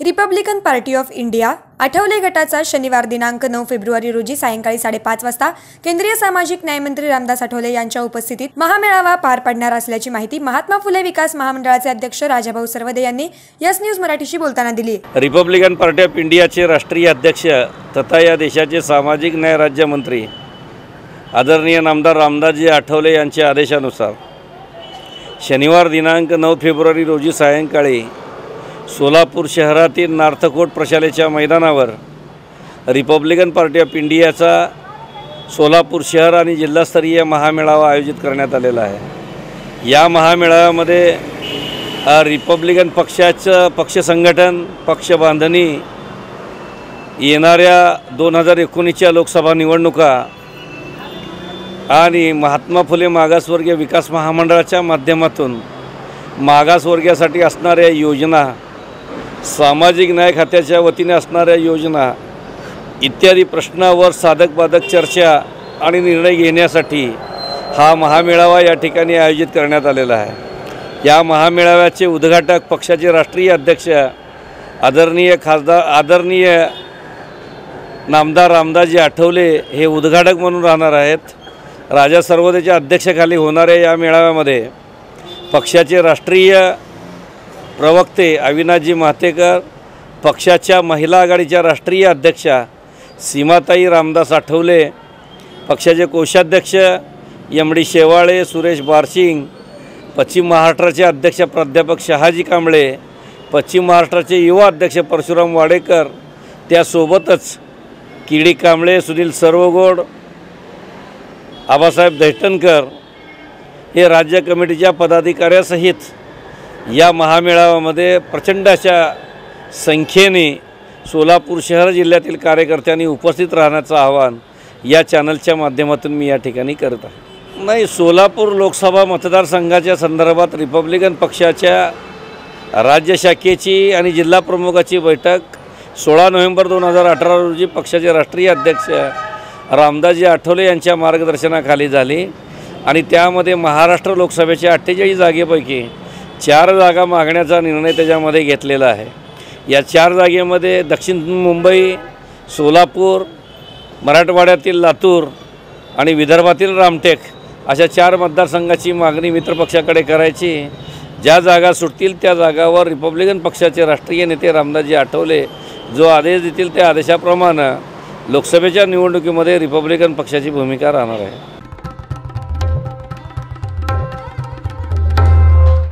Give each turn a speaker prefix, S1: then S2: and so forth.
S1: Republican Party of India Athawale गटाचा शनिवार दिनांक नऊ फेब्रुवारी रोजी सायंकाळी साडेपाच वाजता केंद्रीय सामाजिक न्यायमंत्री रामदास आठवले यांच्या उपस्थितीत महामेळावा पार पडणार असल्याची माहिती महात्मा फुले विकास महामंडळाचे अध्यक्ष राजाभाऊ सरवदे यांनी यस न्यूज मराठीशी बोलताना दिली.
S2: रिपब्लिकन पार्टी ऑफ इंडियाचे राष्ट्रीय अध्यक्ष तथा या देशाचे सामाजिक न्याय राज्यमंत्री आदरणीय नामदार रामदासजी आठवले यांच्या आदेशानुसार शनिवार दिनांक नऊ फेब्रुवारी रोजी सायंकाळी सोलापूर शहरातील नार्थकोट प्रशालेच्या मैदानावर रिपब्लिकन पार्टी ऑफ इंडियाचा सोलापूर शहर आणि जिल्हास्तरीय महामेळावा आयोजित करण्यात आलेला आहे. या महामेळाव्यामध्ये रिपब्लिकन पक्षाचं पक्ष संघटन पक्ष बांधणी येणाऱ्या दोन हजार एकोणीसच्या लोकसभा निवडणुका आणि महात्मा फुले मागासवर्गीय विकास महामंडळाच्या माध्यमातून मागासवर्गीयासाठी असणाऱ्या योजना सामाजिक न्याय खात्याच्या वतीने असणाऱ्या योजना इत्यादी प्रश्नावर साधक बाधक चर्चा आणि निर्णय घेण्यासाठी हा महामेळावा या ठिकाणी आयोजित करण्यात आलेला आहे. या महामेळाव्याचे उद्घाटक पक्षाचे राष्ट्रीय अध्यक्ष आदरणीय खासदार आदरणीय नामदार रामदासजी आठवले हे उद्घाटक म्हणून राहणार आहेत. राजा सर्वोदयच्या अध्यक्षाखाली होणाऱ्या या मेळाव्यामध्ये पक्षाचे राष्ट्रीय प्रवक्ते अविनाशजी महातेकर पक्षाच्या महिला आघाडीच्या राष्ट्रीय अध्यक्षा सीमाताई रामदास आठवले पक्षाचे कोषाध्यक्ष एम डी शेवाळे सुरेश बारशिंग पश्चिम महाराष्ट्राचे अध्यक्ष प्राध्यापक शहाजी कांबळे पश्चिम महाराष्ट्राचे युवा अध्यक्ष परशुराम वाडेकर त्यासोबतच किडी कांबळे सुनील सर्वगोड आबासाहेब दैठणकर हे राज्य कमिटीच्या पदाधिकाऱ्यासहित या महामेळाव्यामध्ये प्रचंड अशा संख्येने सोलापूर शहर जिल्ह्यातील कार्यकर्त्यांनी उपस्थित राहण्याचं आवाहन या चॅनलच्या माध्यमातून मी या ठिकाणी करत आहे. नाही सोलापूर लोकसभा मतदारसंघाच्या संदर्भात रिपब्लिकन पक्षाच्या राज्य शाखेची आणि जिल्हा प्रमुखाची बैठक सोळा नोव्हेंबर दोन हजार अठरा रोजी पक्षाचे राष्ट्रीय अध्यक्ष रामदासजी आठवले यांच्या मार्गदर्शनाखाली झाली आणि त्यामध्ये महाराष्ट्र लोकसभेच्या अठ्ठेचाळीस जागेपैकी चार जागा मागण्याचा निर्णय त्याच्यामध्ये घेतलेला आहे. या चार जागेमध्ये दक्षिण मुंबई सोलापूर मराठवाड्यातील लातूर आणि विदर्भातील रामटेक अशा चार मतदारसंघाची मागणी मित्रपक्षाकडे करायची. ज्या जागा सुटतील त्या जागावर रिपब्लिकन पक्षाचे राष्ट्रीय नेते रामदासजी आठवले. जो आदेश देतील त्या आदेशाप्रमाणे लोकसभेच्या निवडणुकीमध्ये रिपब्लिकन पक्षाची भूमिका राहणार आहे.